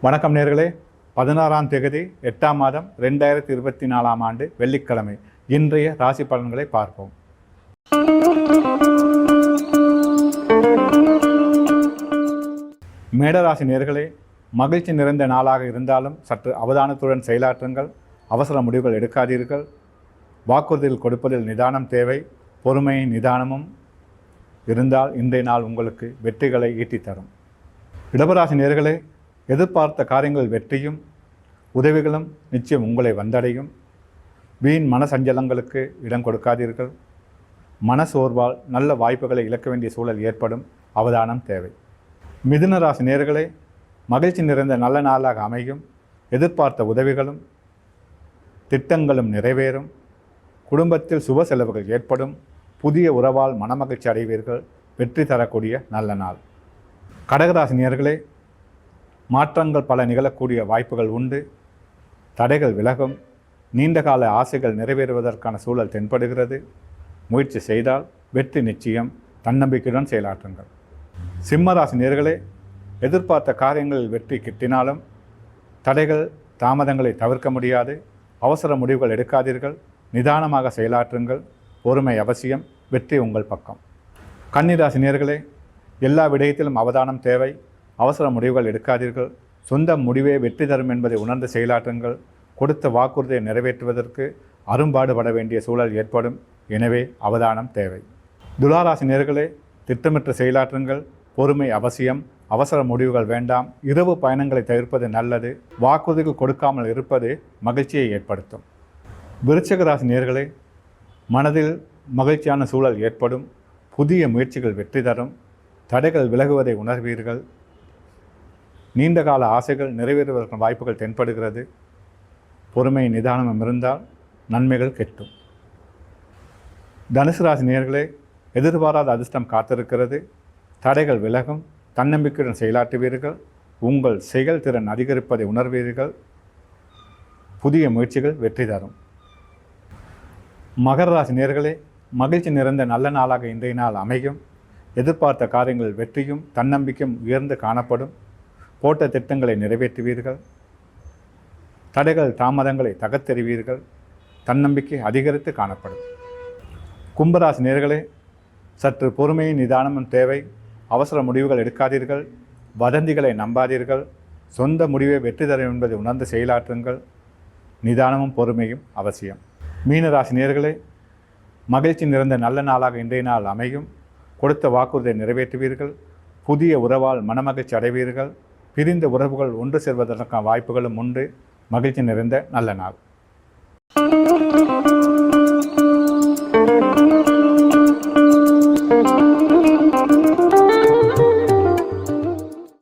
வணக்கம் நேர்களே. பதினாறாம் தேதி எட்டாம் மாதம் ரெண்டாயிரத்தி இருபத்தி நாலாம் ஆண்டு வெள்ளிக்கிழமை. இன்றைய ராசி பலன்களை பார்ப்போம். மேடராசி நேர்களே மகிழ்ச்சி நிறைந்த நாளாக இருந்தாலும் சற்று அவதானத்துடன் செயலாற்றுங்கள். அவசர முடிவுகள் எடுக்காதீர்கள். வாக்குறுதிகள் கொடுப்பதில் நிதானம் தேவை. பொறுமையின் நிதானமும் இருந்தால் இன்றைய நாள் உங்களுக்கு வெற்றிகளை ஈட்டித்தரும். இடபராசி நேர்களே எதிர்பார்த்த காரியங்கள் வெற்றியும் உதவிகளும் நிச்சயம் உங்களை வந்தடையும். வீண் மன சஞ்சலங்களுக்கு இடம் கொடுக்காதீர்கள். மன சோர்வால் நல்ல வாய்ப்புகளை இழக்க வேண்டிய சூழல் ஏற்படும். அவதானம் தேவை. மிதுன ராசி நேர்களே மகிழ்ச்சி நிறைந்த நல்ல நாளாக அமையும். எதிர்பார்த்த உதவிகளும் திட்டங்களும் நிறைவேறும். குடும்பத்தில் சுப செலவுகள் ஏற்படும். புதிய உறவால் மனமகிழ்ச்சி அடைவீர்கள். வெற்றி தரக்கூடிய நல்ல நாள். கடகராசினியர்களே மாற்றங்கள் பல நிகழக்கூடிய வாய்ப்புகள் உண்டு. தடைகள் விலகும். நீண்டகால ஆசைகள் நிறைவேறுவதற்கான சூழல் தென்படுகிறது. முயற்சி செய்தால் வெற்றி நிச்சயம். தன்னம்பிக்கையுடன் செயலாற்றுங்கள். சிம்மராசி நேர்களே எதிர்பார்த்த காரியங்களில் வெற்றி கிட்டினாலும் தடைகள் தாமதங்களை தவிர்க்க முடியாது. அவசர முடிவுகள் எடுக்காதீர்கள். நிதானமாக செயலாற்றுங்கள். பொறுமை அவசியம். வெற்றி உங்கள் பக்கம். கன்னிராசி நேர்களே எல்லா விடயத்திலும் அவதானம் தேவை. அவசர முடிவுகள் எடுக்காதீர்கள். சொந்த முடிவே வெற்றி தரும் என்பதை உணர்ந்து செயலாற்றுங்கள். கொடுத்த வாக்குறுதியை நிறைவேற்றுவதற்கு அரும்பாடுபட வேண்டிய சூழல் ஏற்படும். எனவே அவதானம் தேவை. துளாராசி நேர்களே திட்டமிட்டு செயலாற்றுங்கள். பொறுமை அவசியம். அவசர முடிவுகள் வேண்டாம். இரவு பயணங்களை தவிர்ப்பது நல்லது. வாக்குறுதிகள் கொடுக்காமல் இருப்பது மகிழ்ச்சியை ஏற்படுத்தும். விருச்சக ராசி நேர்களே மனதில் மகிழ்ச்சியான சூழல் ஏற்படும். புதிய முயற்சிகள் வெற்றி தரும். தடைகள் விலகுவதை உணர்வீர்கள். நீண்ட கால ஆசைகள் நிறைவேறுவதற்கான வாய்ப்புகள் தென்படுகிறது. பொறுமை நிதானம் இருந்தால் நன்மைகள் கெட்டும். தனுசு ராசி நேர்களே எதிர்பாராத அதிர்ஷ்டம் காத்திருக்கிறது. தடைகள் விலகும். தன்னம்பிக்கையுடன் செயலாற்றுவீர்கள். உங்கள் செயல்திறன் அதிகரிப்பதை உணர்வீர்கள். புதிய முயற்சிகள் வெற்றி தரும். மகர ராசி நேர்களே மகிழ்ச்சி நிறைந்த நல்ல நாளாக இன்றைய நாள் அமையும். எதிர்பார்த்த காரியங்கள் வெற்றியும் தன்னம்பிக்கையும் உயர்ந்து காணப்படும். போட்ட திட்டங்களை நிறைவேற்றுவீர்கள். தடைகள் தாமதங்களை தகர்த்தெறிவீர்கள். தன்னம்பிக்கை அதிகரித்து காணப்படும். கும்பராசி நேர்களே சற்று பொறுமையும் நிதானமும் தேவை. அவசர முடிவுகள் எடுக்காதீர்கள். வதந்திகளை நம்பாதீர்கள். சொந்த முடிவை வெற்றி தரும் என்பதை உணர்ந்து செயலாற்றுங்கள். நிதானமும் பொறுமையும் அவசியம். மீனராசி நேர்களே மகிழ்ச்சி நிறைந்த நல்ல நாளாக இன்றைய நாள் அமையும். கொடுத்த வாக்குறுதியை நிறைவேற்றுவீர்கள். புதிய உறவால் மனமகிழ்ச்சி அடைவீர்கள். பிரிந்த உறவுகள் ஒன்று சேர்வதற்கான வாய்ப்புகளும் உண்டு. மகிழ்ச்சி நிறைந்த நல்ல நாள்.